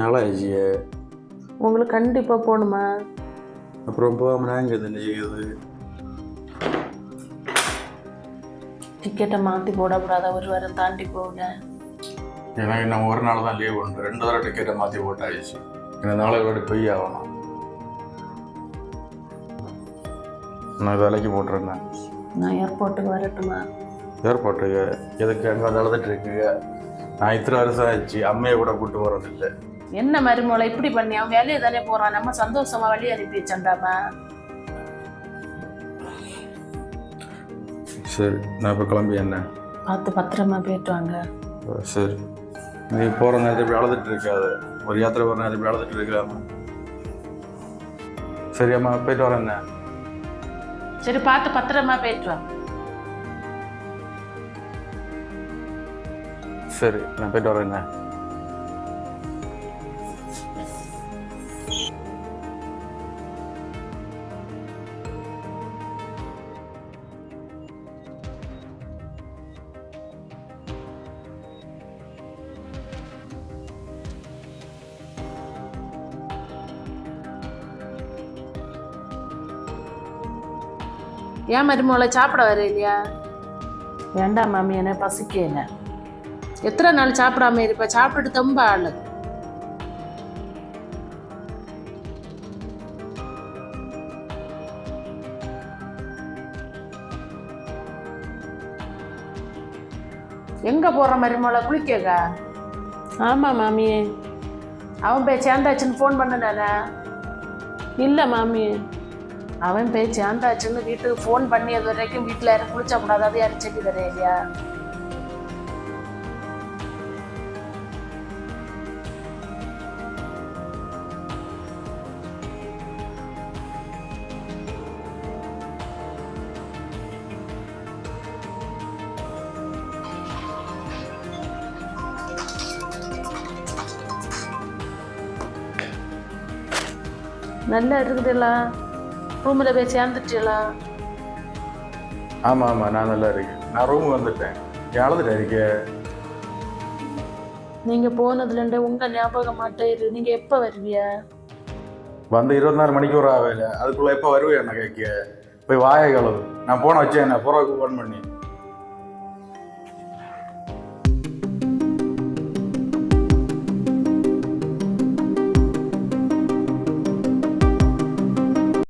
ஏழாச்சிய உங்களுக்கு கண்டிப்பாக போகணுமா அப்புறம் போகாம நான் இங்கே என்ன செய்யுது டிக்கெட்டை மாற்றி போடக்கூடாத? ஒரு வாரம் தாண்டி போங்க. எனக்கு இன்னும் ஒரு நாள் தான் லீவ் உண்டு. ரெண்டு தடவை டிக்கெட்டை மாற்றி போட்டாச்சு. இந்த நாளை விட போய் ஆகணும். நான் வேலைக்கு போட்டுருந்தேன். நான் ஏர்போர்ட்டுக்கு வரட்டுமா? ஏர்போர்ட்டுக்கு எதுக்கு? அங்கே நடந்துட்டு இருக்குங்க நான் இத்தனை வருஷம் ஆச்சு அம்மையை கூட கூட்டு போகிறதில்லை என்ன மருமலை இப்படி பண்ணி அவன் வேலையை தானே போகிறான் நம்ம சந்தோஷமா வழி அனுப்பி வச்சண்டாமா சரி நான் இப்போ கிளம்பி என்ன? பார்த்து பத்திரமா போயிட்டு வாங்க. சரி. நீ போகிற நேரத்தை இப்படி அழுதுட்டு இருக்காது. ஒரு யாத்திரை போகிற நேரத்தை இப்படி அழுதுட்டு இருக்கிறாம சரி அம்மா போயிட்டு வரேன் சரி பார்த்து பத்திரமா போயிட்டு வா. சரி நான் போயிட்டு என்ன ஏன் மருமகளை சாப்பிட வர இல்லையா வேண்டாம் மாமி எனக்கு பசிக்கல எத்தனை நாள் சாப்பிடாம இருப்ப? சாப்பிட்டுட்டு ரொம்ப ஆளு. எங்க போற மருமகளை குளிக்கக்கா ஆமா மாமி அவன் போய் சேர்ந்தாச்சுன்னு ஃபோன் பண்ணனானே? இல்லை மாமி அவன் போய் சேர்ந்தாச்சுன்னு வீட்டுக்கு ஃபோன் பண்ணி அது வரைக்கும் வீட்டில் யாரும் குளிச்சா கூடாது. அது யாரும் செடி தரே இல்லையா? நல்லா இருக்குதுல்ல ரூமில் போய் சேர்ந்துட்டீங்களா ஆமாம் ஆமாம் நான் நல்லா இருக்கேன். நான் ரூமுக்கு வந்துட்டேன். நீ அழுதுட்டு இருக்க நீங்கள் போனதுலேருந்து உங்கள் ஞாபகம் மாட்டேரு நீங்கள் எப்போ வருவிய? வந்து இருபத்தி நாலு மணிக்கு ஒரு ஆகல அதுக்குள்ளே எப்போ வருவேன் என்ன கேட்க? போய் வாயை கழுவு. நான் போன வச்சேன் என்ன புறாவுக்கு ஃபோன் பண்ணி.